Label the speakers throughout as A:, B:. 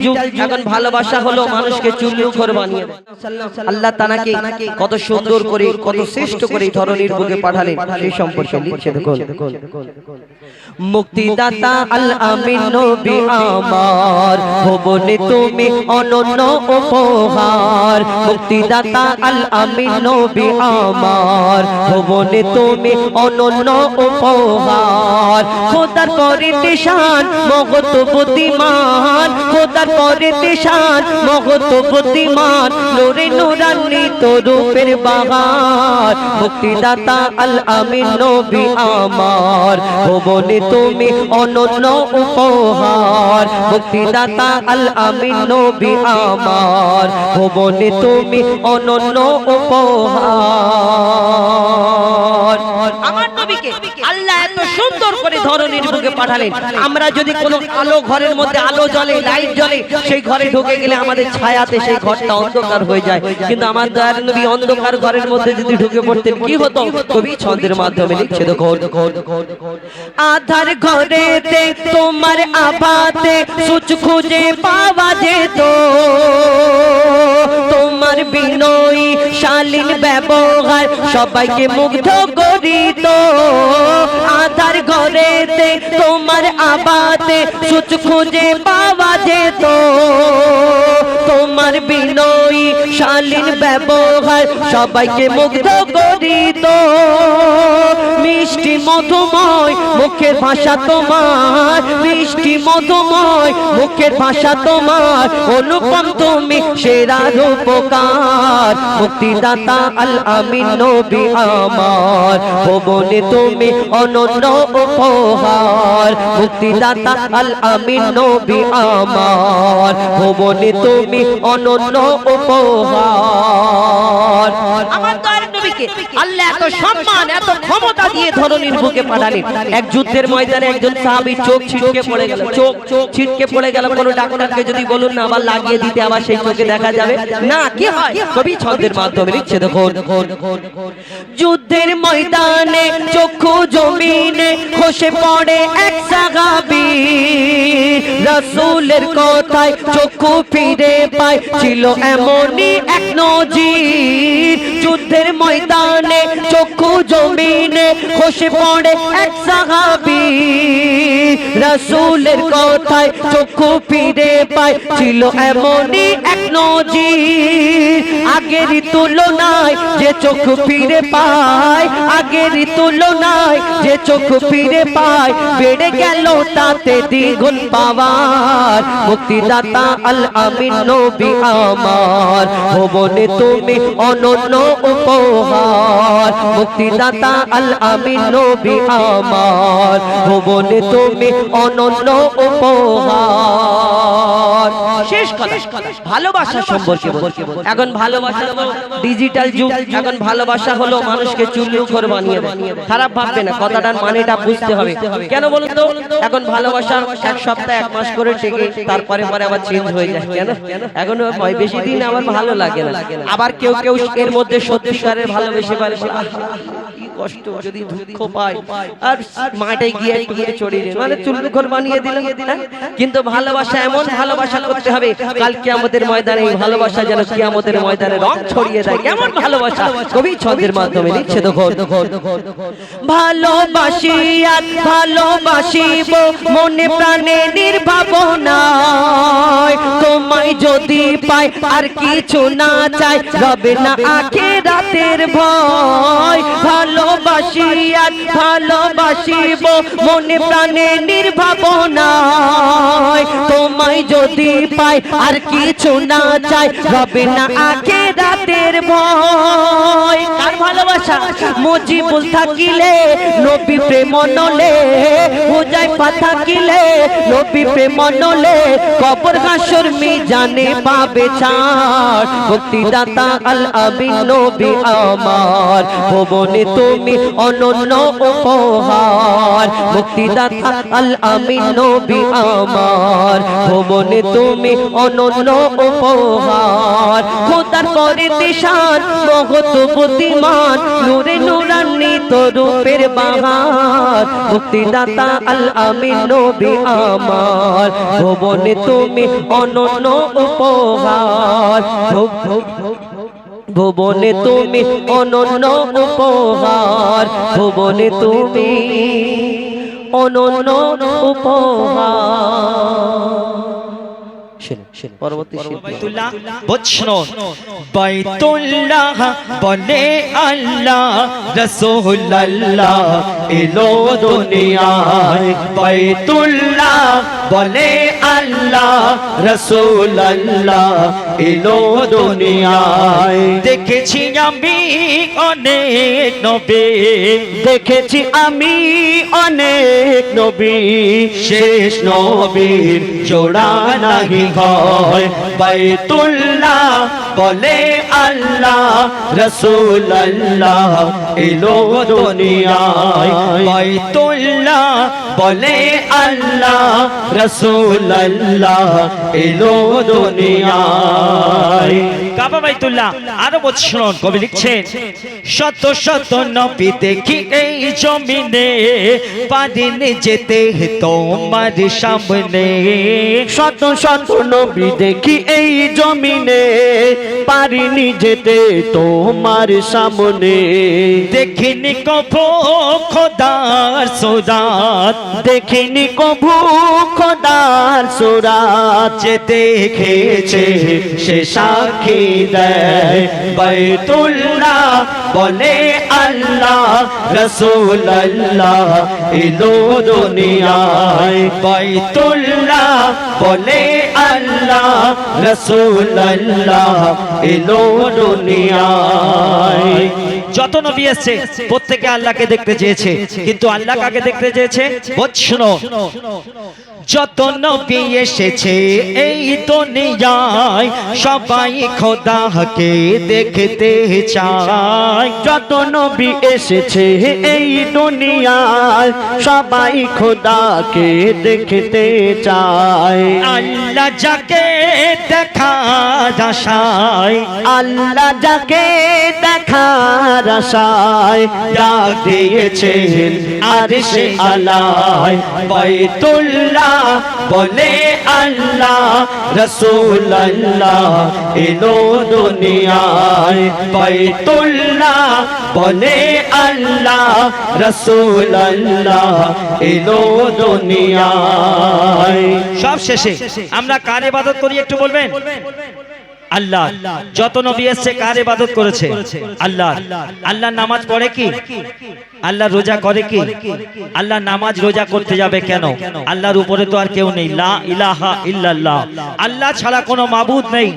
A: এখন ভবনে তুমি অনন্য উপহার। মুক্তিদাতা আল আমিন আমার ভবনে তুমি অনন্য উপহার। খোদার করে মগত বুদ্ধিমান খোদার করে দেশান মগত বুদ্ধিমান, নোরে নুরান্বিত রূপের বাগান মুক্তিদাতা আল আমিন নবী আমার, ভবনে তুমি অনন্য উপহার। মুক্তিদাতা আল আমিন নবী আমার, ভবনে তুমি অনন্য উপহার। আমার নবীকে আল্লাহ এত সুন্দর করে ধরনের বুকে পাঠালেন। আমরা যদি কোনো আলো ঘরের মধ্যে আলো জ্বলে লাইট জ্বলে সেই ঘরে ঢুকে গেলে আমাদের ছায়াতে সেই ঘরটা অন্ধকার হয়ে যায়। কিন্তু আমার দয়ার নবী অন্ধকার ঘরের মধ্যে যদি ঢুকে পড়তেন কি হতো? কবি ছন্দের মাধ্যমে লিখছে দেখো আধার ঘরেতে তোমার আভাতে সুচ খুঁজে পাওয়া যেত। তোমার বিনয়ী, শালীন ব্যবহার সবাইকে মুগ্ধ করিত। আধার ঘরেতে তোমার আবাতে সুচ খুঁজে পাওয়া যেত। তোমার বিনয়ী, শালীন ব্যবহার সবাইকে মুগ্ধ করিত। মিষ্টি মধুময় মুখের ভাষা তোমার। মিষ্টি মধুময় মুখের ভাষা তোমার। অনুপম তুমি সেরা রূপকার। মুক্তিদাতা আল আমিন নবী আমার। ভবনে তুমি অনন্য উপহার। মুক্তিদাতা আল আমিন নবী আমার। ভবনে তুমি অনন্য উপহার। আমার দয়ার নবীকে আল্লাহ এত সম্মান এত ক্ষমতা দিয়ে ধরনীর বুকে পাঠালেন এক যুদ্ধের ময়দানে একজন সাহাবী চোখ ছিটকে পড়ে গেল চোখ চোখ ছিটকে পড়ে গেল কোনো ডাক্তারকে যদি বলুন না আবার লাগিয়ে দিতে আবার সেই চোখে দেখা যাবে। না কি হয়? কবি ছন্দের মাধ্যমে লিখছে দেখুন যুদ্ধের ময়দানে চক্ষু জমিনে খসে পড়ে এক সাহাবি। রসুলের কথায় চক্ষু ফিরে পায়, ছিল এমনই এক নজির। যুদ্ধের ময়দানে চক্ষু জমিনে খসে পড়ে এক সাহাবী। রাসূলের কথায় চক্ষু ফিরে পায়, ছিল এমনই এক নজির। আগেরই তুলনায় যে চোখ ফিরে পায় আগেরই তুলনায় যে চোখ ফিরে পায়, বেড়ে গেল তাতে দ্বিগুণ পাওয়ার। মুক্তিদাতা আল আমিন নবী আমার, ভবনে তুমি অনন্য উপহার। মুক্তিদাতা আল আমিন নবী আমার। ভবনে তুমি অনন্য উপহার। শেষ কথা, ভালোবাসা সম্পর্কে। এখন ভালোবাসা ডিজিটাল যুগ। এখন ভালোবাসা হলো মানুষকে চুল্লুখর বানিয়ে দেয়। খারাপ ভাববে না, কথাটার মানেটা বুঝতে হবে। কেন বলুন তো? এখন ভালোবাসা এক সপ্তাহ, এক মাস করে টেকে, তারপরে পরে আবার চেঞ্জ হয়ে যায়। কেন? এখন বেশি দিন আমার ভালো লাগে না। আবার কেউ কেউ এর মধ্যে সত্যিকারের ভালোবেসে পারে কি কষ্ট যদি দুঃখ পায় আর মাঠে গিয়ে চড়িয়ে দিল। মানে বানিয়ে দিলাম হ্যাঁ? কিন্তু ভালোবাসা এমন ভালোবাসা করতে হবে কালকে আমাদের ময়দানে এই ভালোবাসা যেন কি আমাদের ময়দানে রং ছড়িয়ে দেয়। কেমন ভালোবাসা? কবি ছন্দের মাধ্যমে লিখছে দেখো ভালোবাসি আর ভালোবাসিব মনে প্রাণে নির্ভাবনায় তোমায় যদি পাই আর কিছু না চাই রবে না আখে রাতের ভয়। ভালোবাসি আর ভালোবাসিব। মনে প্রাণে নির্ভাবনা। যদি পাই, আর কিছু না চাই রবে না আখে রাতের ভয়। কার ভালোবাসা? মুজিবুল থাকিলে নবী প্রেম নলে হুজাই থাকিলে নবী প্রেম নলে, কবর গাছর মিজা জানে পাবে ছাড়। মুক্তিদাতা আল আমিন নবী আমার, ভুবনে তুমি অনন্য উপহার। মুক্তিদাতা আল আমিন নবী আমার, ভুবনে তুমি অনন্য উপহার। খোদার পরে দিশান মহত বুদ্ধিমান, নূরে নূরান্বিত রূপের বাহার। মুক্তিদাতা আল আমিন, নবী আমার। ভুবনে তুমি অনন্য উপহার। ভুবনে তুমি অনন্য উপহার। ভুবনে তুমি অনন্য উপহার। Şirin. পরবর্তী
B: বুঝছ বাইতুল্লাহ। বলে আল্লাহ রসুল্লাহ এলো দুনিয়ায়। বাইতুল্লাহ বলে আল্লাহ রসুল্লাহ এলো দুনিয়ায়। দেখেছি আমি অনেক নবী।
C: দেখেছি আমি অনেক নবী।
B: শেষ নবীর জোড়া নাহি হয় বাইতুল্লাহ বলে আল্লাহ রসুল্লাহ এলো দুনিয়ায়। বাইতুল্লাহ বলে আল্লাহ রসুল্লাহ এলো দুনিয়ায়। কাবা বাইতুল্লাহ আরও বৎসরণ কবি লিখছেন, শত শত নবী দেখি এই জমিনে পারিনি যেতে তোমার সামনে।
C: শত শত নবী দেখি এই জমিনে পারিনি যেতে তোমার সামনে।
B: দেখিনি কভো খোদার সোদাত
C: দেখিনি কভু খোদার সুরাত,
B: যে দেখেছে সে সাক্ষী দেয় বাইতুল্লাহ বলে আল্লাহ যত নবী এসছে, প্রত্যেকে আল্লাহকে দেখতে চেয়েছে। কিন্তু আল্লাহ কাকে দেখতে চেয়েছে? বৎসনো যত নবী এসেছে এই দুনিয়ায়, সবাই খোদাকে দেখতে চায়।
C: যত নবী এসেছে এই দুনিয়ায় সবাই খোদাকে দেখতে চায়।
B: আল্লাহ যাকে দেখা আশায়
C: আল্লাহ যাকে দেখার আশায়
B: ডাক দিয়েছেন আর সে আলায় বলে আল্লাহ রসুল্লাহ এলো দুনিয়ায়। বাইতুল্লাহ বলে আল্লাহ রসুল্লাহ এলো দুনিয়ায়। সব শেষে আমরা কার ইবাদত করি একটু বলবেন? আল্লাহ, যত নবী এসছে, কার ইবাদত করেছে? আল্লাহ আল্লাহ নামাজ পড়ে কি? আল্লাহ রোজা করে কি? আল্লাহ নামাজ রোজা করতে যাবে কেন? আল্লাহর উপরে তো আর কেউ নেই। লা ইলাহা ইল্লাল্লাহ। আল্লাহ ছাড়া কোনো মাবুদ নেই।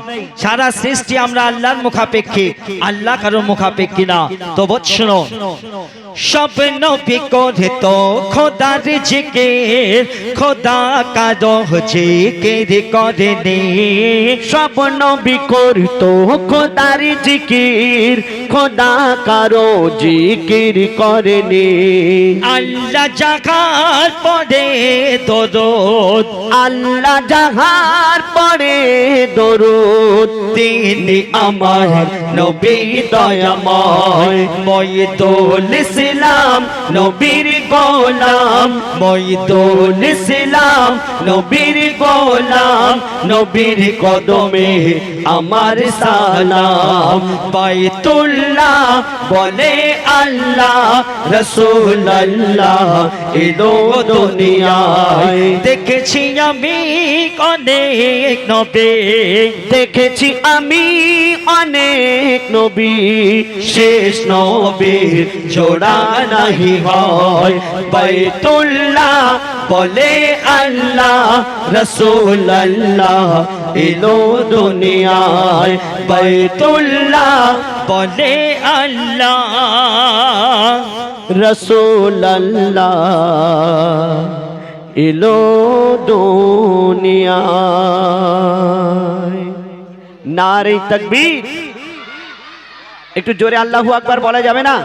B: সারা সৃষ্টি আমরা আল্লাহর মুখাপেক্ষী। আল্লাহ কারোর মুখাপেক্ষী না। তো বৎসনো সব নবী করে তো খোদার জিকির, খোদা কারও জিকির করে নে
C: সব নবী করতো খোদার জিকির। খোদা কারও জিকির করেনি।
B: আল্লাহ জাগার পরে দরদ।
C: আল্লাহ যাহার পরে দরুদ।
B: তিনি আমার নবী দয়াময়। ময়দুল ইসলাম নবীর গোলাম। ময়দুল ইসলাম নবীর গোলাম। নবীর কদমে আমার সালাম। বাইতুল্লাহ বলে আল্লাহ রসুল্লাহ এলো দুনিয়ায়। দেখেছি আমি অনেক নবে,
C: দেখেছি আমি অনেক নবী,
B: শেষ নবীর জোড়া নাহি হয়। বাইতুল্লাহ, বলে আল্লাহ রসুল্লাহ এলো দুনিয়ায়, বাইতুল্লাহ বলে আল্লাহ।
C: রসুল্লাহ এলো দুনিয়া নারে তকবীর। একটু জোরে আল্লাহু আকবার বলা যাবে না?